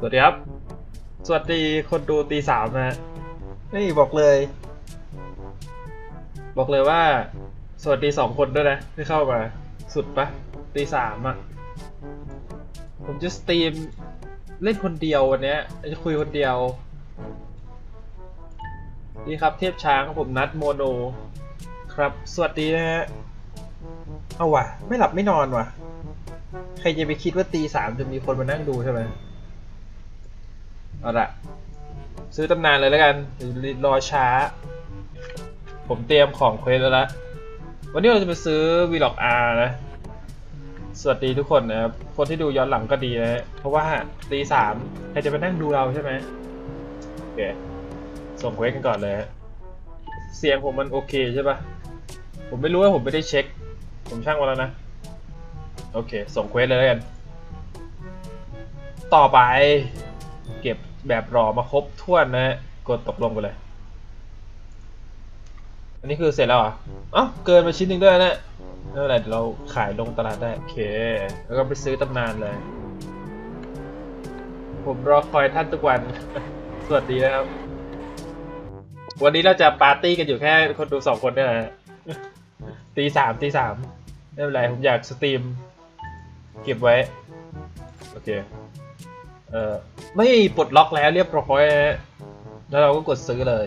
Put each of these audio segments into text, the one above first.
สวัสดีครับ สวัสดีคนดูตีสามนะฮะนี่บอกเลย บอกเลยว่า สวัสดีสองคนด้วยนะที่เข้ามา สุดปะตีสามอะ ผมจะสตรีมเล่นคนเดียววันเนี้ยจะคุยคนเดียว นี่ครับเทพช้างผมนัดโมโน ครับ สวัสดีนะฮะ เอาว่ะ ไม่หลับไม่นอนว่ะ ใครจะไปคิดว่าตีสามจะมีคนมานั่งดูใช่ไหม เอาละซื้อตำนานเลยแล้วกันรอช้า ผมเตรียมของเควสแล้วละวันนี้เราจะไปซื้อ Vlog R นะ สวัสดีทุกคนนะครับ คนที่ดูย้อนหลังก็ดีนะเพราะว่าตีสามใครจะไปนั่งดูเราใช่ไหมโอเค ส่งเควสกันก่อนเลยฮะเสียงผมมันโอเคใช่ปะผมไม่รู้ว่าผมไม่ได้เช็ค ผมช่างมาแล้วนะ โอเค ส่งเควสเลยแล้วกัน ต่อไป แบบรอมาครบถ้วนนะฮะกดตกลงไปเลย อันนี้คือเสร็จแล้วเหรอเอ้าเกินมาชิ้นหนึ่งด้วยนะไม่เป็นไรเดี๋ยวเราขายลงตลาดได้ โอเค แล้วก็ไปซื้อตำนานเลย ผมรอคอยท่านทุกวัน สวัสดีนะครับ วันนี้เราจะปาร์ตี้กันอยู่แค่คนดูสองคนเนี่ยนะฮะตีสามตีสามไม่เป็นไร ผมอยากสตรีม เก็บไว้ โอเค เออไม่ปลดล็อกแล้วเรียบร้อยแล้วเราก็กดซื้อเลย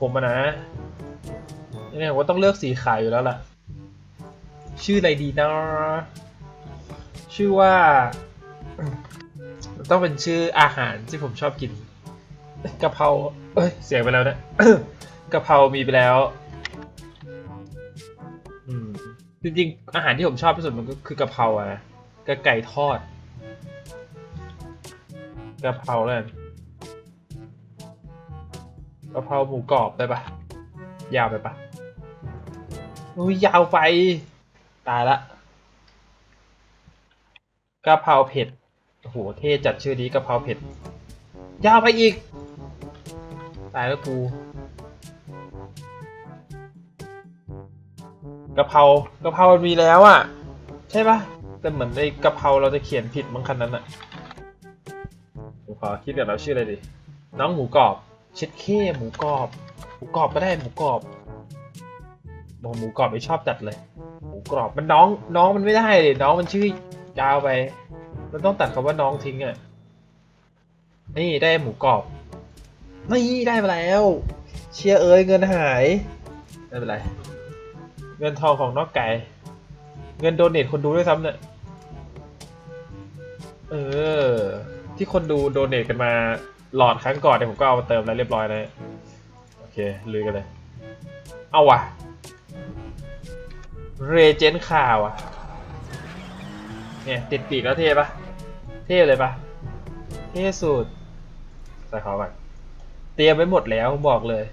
ผมอะนะนี่ผมว่าต้องเลือกสีขายอยู่แล้วล่ะ ชื่ออะไรดีนะชื่อว่า ต้องเป็นชื่ออาหารที่ผมชอบกินกะเพราเอ้ยเสียงไปแล้วนะกะเพรามีไปแล้วจริงๆอาหารที่ผมชอบที่สุดมันก็คือกะเพราอะนะกับไก่ทอด กะเพราแล้วกันกะเพราหมูกรอบได้ปะยาวไปปะอุ้ยยาวไป ตายละกะเพราเผ็ดโอ้โหเท่จัดชื่อนี้กะเพราเผ็ด ยาวไปอีก ตายแล้วกูกะเพรากะเพรามันมีแล้วอะ ใช่ปะแต่เหมือนในกะเพราเราจะเขียนผิดมั้งคันนั้นอะ ขอคิดเดี๋ยวชื่ออะไรดี น้องหมูกรอบเช็ดเข้หมูกรอบ หมูกรอบก็ได้หมูกรอบบอกหมูกรอบไม่ชอบจัดเลย หมูกรอบมันน้องน้องมันไม่ได้เลยน้องมันชื่อยาวไป มันต้องตัดคำว่าน้องทิ้งอะ นี่ได้หมูกรอบ นี่ได้มาแล้ว เชียร์เอ้ยเงินหายไม่เป็นไร เงินทองของนอกไก่ เงินโดเนทคนดูด้วยซ้ำเนี่ย เออ ที่คนดูโดเนทกันมาหลอดครั้งก่อนเนี่ยผมก็เอามาเติมแล้วเรียบร้อยแล้วโอเคลือกันเลย เอาวะเรเจนข่าวอะเนี่ยติดปีกแล้วเท่ปะเท่เลยปะเท่สุดใส่เขาก่อนเตรียมไว้หมดแล้วบอกเลย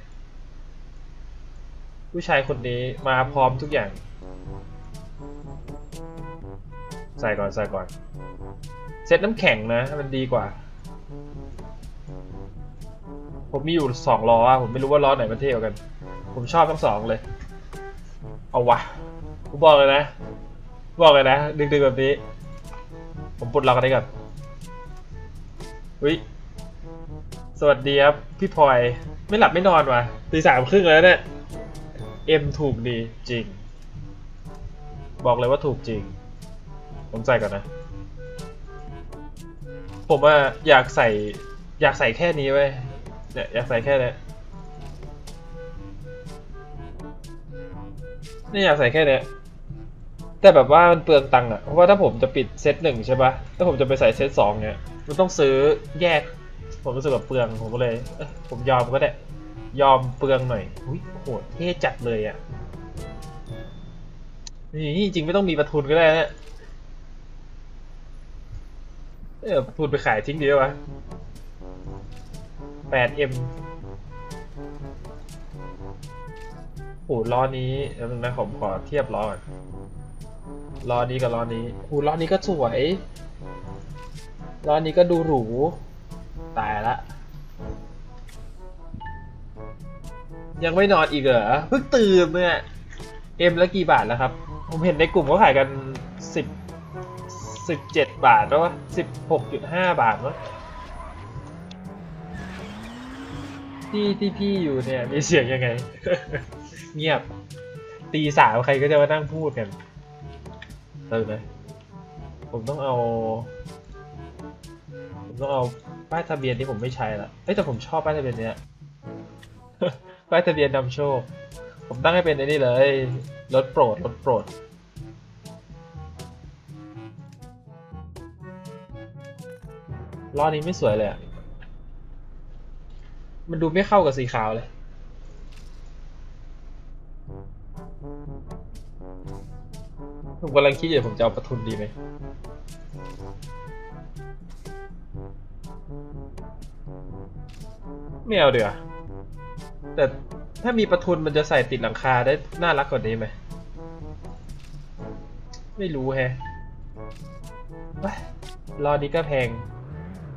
ผู้ชายคนนี้มาพร้อมทุกอย่าง ใส่ก่อนใส่ก่อน ซตน้ำแข็งนะมันดีกว่า ผมมีอยู่สองล้ออะผมไม่รู้ว่าล้อไหนมันเท่กว่ากัน ผมชอบทั้งสองเลย เอาวะผมบอกเลยนะ บอกเลยนะ ดึกๆแบบนี้ ผมปลดล็อกกันได้ก่อนวิสวัสดีครับ พี่พลอยไม่หลับไม่นอนวะตีสามครึ่งแล้วเนี่ยเอ็มถูกดีจริง บอกเลยว่าถูกจริง ผมใส่ก่อนนะ ผมว่าอยากใส่อยากใส่แค่นี้ไว้เนี่ยอยากใส่แค่นี้นี่อยากใส่แค่นี้แต่แบบว่ามันเปลืองตังค์อะเพราะว่าถ้าผมจะปิดเซตหนึ่งใช่ปะถ้าผมจะไปใส่เซตสองเนี่ยมันต้องซื้อแยก ผมรู้สึกแบบเปลืองผมก็เลยเอผมยอมก็ได้ยอมเปลืองหน่อยอุ้ยโหเท่จัดเลยอะ่ะนี่จริงๆไม่ต้องมีประทุนก็ได้นะ เออประทุนไปขายทิ้งดีวะ 8M โอ้ล้อนี้เดี๋ยวนึงนะผมขอเทียบล้อก่อนล้อนี้กับล้อนี้โอ้ล้อนี้ก็สวยล้อนี้ก็ดูหรู ตายละ ยังไม่นอนอีกเหรอ เพิ่งตื่นเนี่ย เอ็มแล้วกี่บาทแล้วครับ ผมเห็นในกลุ่มเขาขายกันสิบ สิบเจ็ดบาทแล้วสิบหกจุดห้าบาทวะที่ที่พี่อยู่เนี่ยมีเสียงยังไง เงียบ ตีสามใครก็จะมานั่งพูดกันตื่นเลยผมต้องเอาผมต้องเอาป้ายทะเบียนที่ผมไม่ใช้ละเอ้แต่ผมชอบป้ายทะเบียนเนี้ยป้ายทะเบียนนำโชค ผมตั้งให้เป็นไอ้นี่เลยรถโปรดรถโปรด ล้อนี้ไม่สวยเลยอะมันดูไม่เข้ากับสีขาวเลย ผมกำลังคิดอยู่ผมจะเอาประทุนดีไหมไม่เอาเดี๋ยวแต่ถ้ามีประทุนมันจะใส่ติดหลังคาได้น่ารักกว่านี้ไหม ไม่รู้แฮะรอนี้ก็แพง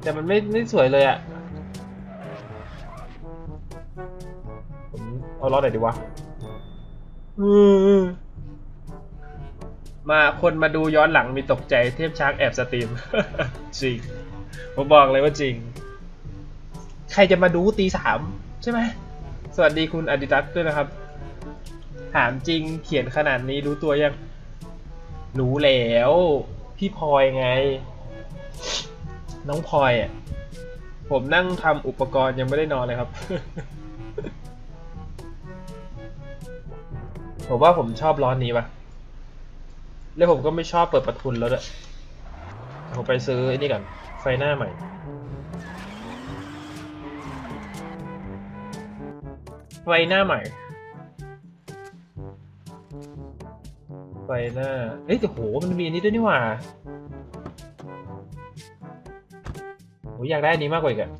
แต่มันไม่ไม่สวยเลยอะ่ะผมเอาล้อไหนดีวะอืมมาคนมาดูย้อนหลังมีตกใจเทพช้างแอบสตรีม จริง ผมบอกเลยว่าจริง ใครจะมาดูตีสามใช่ไหม สวัสดีคุณอดิตัสด้วยนะครับ ถามจริงเขียนขนาดนี้รู้ตัวยัง รู้แล้ว พี่พลอยไง น้องพลอยอะ ผมนั่งทำอุปกรณ์ยังไม่ได้นอนเลยครับ ผมว่าผมชอบร้อนนี้ปะแล้วผมก็ไม่ชอบเปิดประทุนแล้วด้วยผมไปซื้อไอ้นี่ก่อน ไฟหน้าใหม่ ไฟหน้าใหม่ ไฟหน้าเอ้ยแต่โห มันมีอันนี้ด้วยนี่หว่า อยากได้อันนี้มากกว่าอีกอะ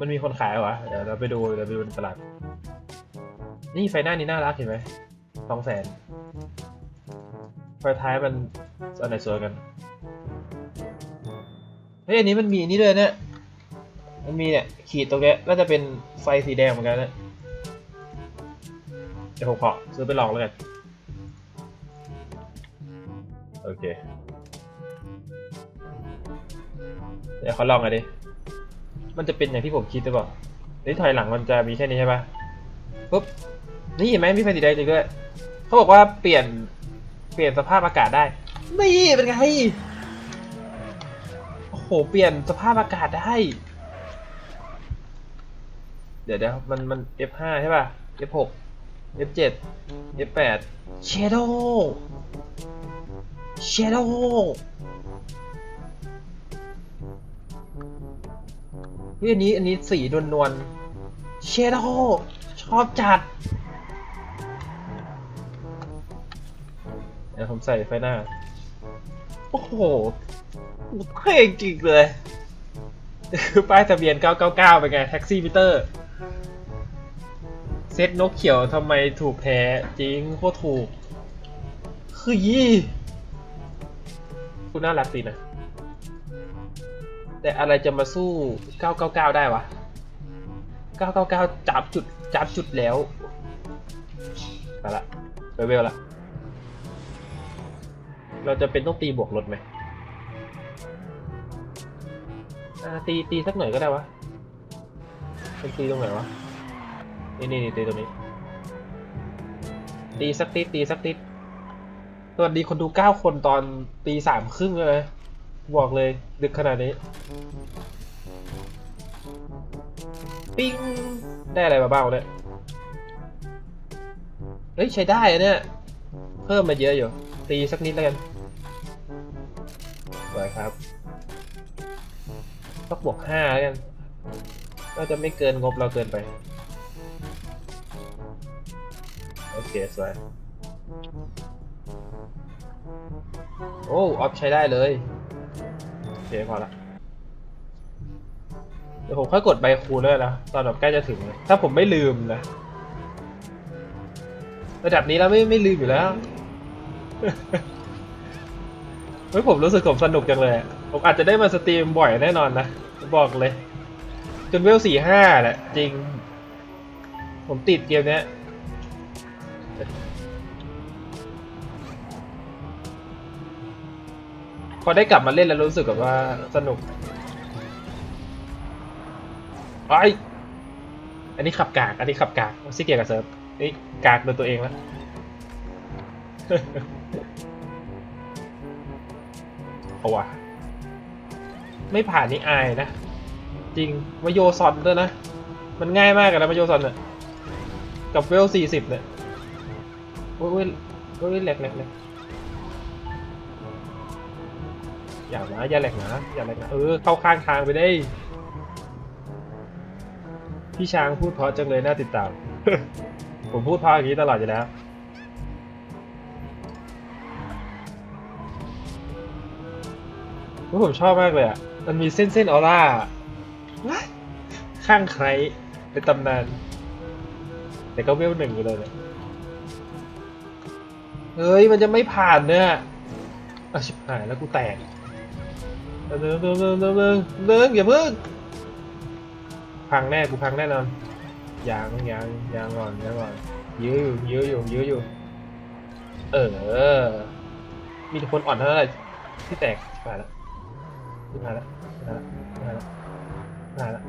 มันมีคนขายวะเดี๋ยวเราไปดูเดี๋ยวไปดูในตลาด นี่ไฟหน้านี้น่ารักเห็นไหมสองแสนไฟท้ายมันอันไหนสวยกัน เฮ้ยอันนี้มันมีอันนี้ด้วยเนี่ย มันมีเนี่ยขีดตรงเนี้ยน่าจะเป็นไฟสีแดงเหมือนกันนะเดี๋ยวผมขอซื้อไปลองแล้วกัน โอเค เดี๋ยวเขาลองกันดิ มันจะเป็นอย่างที่ผมคิดหรือเปล่านี่ถอยหลังมันจะมีแค่นี้ใช่ปะปุ๊บ นี่เห็นไหมมีไฟสีแดงจริงด้วย เขาบอกว่าเปลี่ยน เปลี่ยนสภาพอากาศได้ นี่เป็นไง โอ้โห เปลี่ยนสภาพอากาศได้ เดี๋ยวเดี๋ยวมันมัน F5 ใช่ป่ะ F6 F7 F8 Shadow Shadow เฮ้ยอันนี้อันนี้สีนวลนวลๆ Shadow ชอบจัด เดี๋ยวผมใส่ไฟหน้า โอ้โหเท่จริงเลย คือป้ายทะเบียน 999 เป็นไง แท็กซี่มิเตอร์ เซตนกเขียวทำไมถูกแท้จริงโคตรถูก คือยี่ คุณน่ารักดีนะ แต่อะไรจะมาสู้ 999 ได้วะ 999 จับจุดจับจุดแล้วไปละไปเวลละ เราจะเป็นต้องตีบวกลดไหมตีตีสักหน่อยก็ได้วะเป็นตีตรงไหนวะ นี่นี่นตีตรงนี้ ตีสักติดตีสักติดสวัสดีคนดูเก้าคนตอนตีสามครึ่งเลย บอกเลยดึกขนาดนี้ ปิ้ง ได้อะไรมาบ้างเนี่ยเฮ้ยใช้ได้อะเนี่ย เพิ่มมาเยอะอยู่ ตีสักนิดแล้วกันสวยครับต้องบวกห้าแล้วกันก็จะไม่เกินงบเราเกินไป โอเคสวยโอ้ ออฟใช้ได้เลย เคพอละเดี๋ยวผมค่อยกดใบคูณด้วยนะตอนแบบใกล้จะถึงเลยถ้าผมไม่ลืมนะระดับนี้แล้วไม่ไม่ลืมอยู่แล้วเฮ้ยผมรู้สึกผมสนุกจังเลย ผมอาจจะได้มาสตรีมบ่อยแน่นอนนะ บอกเลย จนเวลสี่ห้าแหละ จริง ผมติดเกมเนี้ย อได้กลับมาเล่นแล้วรู้สึกแบบว่าสนุกไออันนี้ขับกาก อันนี้ขับกากไม่ใช่เกียกับเซิร์ฟนี่กากโดยตัวเองแล้วเอาวะไม่ผ่านนี่อายนะ จริงมาโยซอนด้วยนะ มันง่ายมากเลยนะมาโยซอนเนี่ยกับเวลสี่สิบเนี่ยโอ้ยโอ้ยโอ้ยแหลกแหลกแหลก อย่านะอย่าแหลกนะอย่าแหลกนะเออเข้าข้างทางไปได้ พี่ช้างพูดเพราะจังเลยน่าติดตาม ผมพูดเพราะอย่างนี้ตลอดอยู่แล้วว่าผมชอบมากเลยอะ มันมีเส้นเส้นออร่า ข้างใครเป็นตำนาน แต่ก็เวลหนึ่งอยู่เลยเนี่ยเฮ้ย มันจะไม่ผ่านเนี่ยอะชิบหายแล้วกูแตก เดินเดินเดินเดินเดินเดินอย่าเพิ่งพังแน่กูพังแน่นอนยังยังยังก่อนยังก่อนยื้ออยู่ยื้ออยู่ยื้ออยู่ เออ มีแต่คนอ่อนเท่านั้นแหละที่แตกผ่านแล้วขึ้นมาแล้วขึ้นมาแล้วขึ้นล้วขึ้นมาแล้ว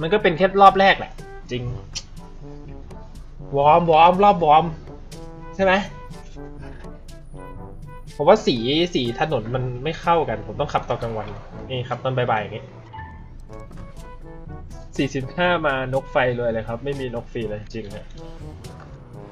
มันก็เป็นแค่รอบแรกแหละ จริง วอร์มวอร์มรอบวอร์มใช่ไหม ผมว่าสีสีถนนมันไม่เข้ากัน ผมต้องขับตอนกลางวันนี่ขับตอนบ่ายๆอย่างนี้สี่สิบห้ามานกไฟเลยเลยครับ ไม่มีนกฟรีเลยจริงเนี่ย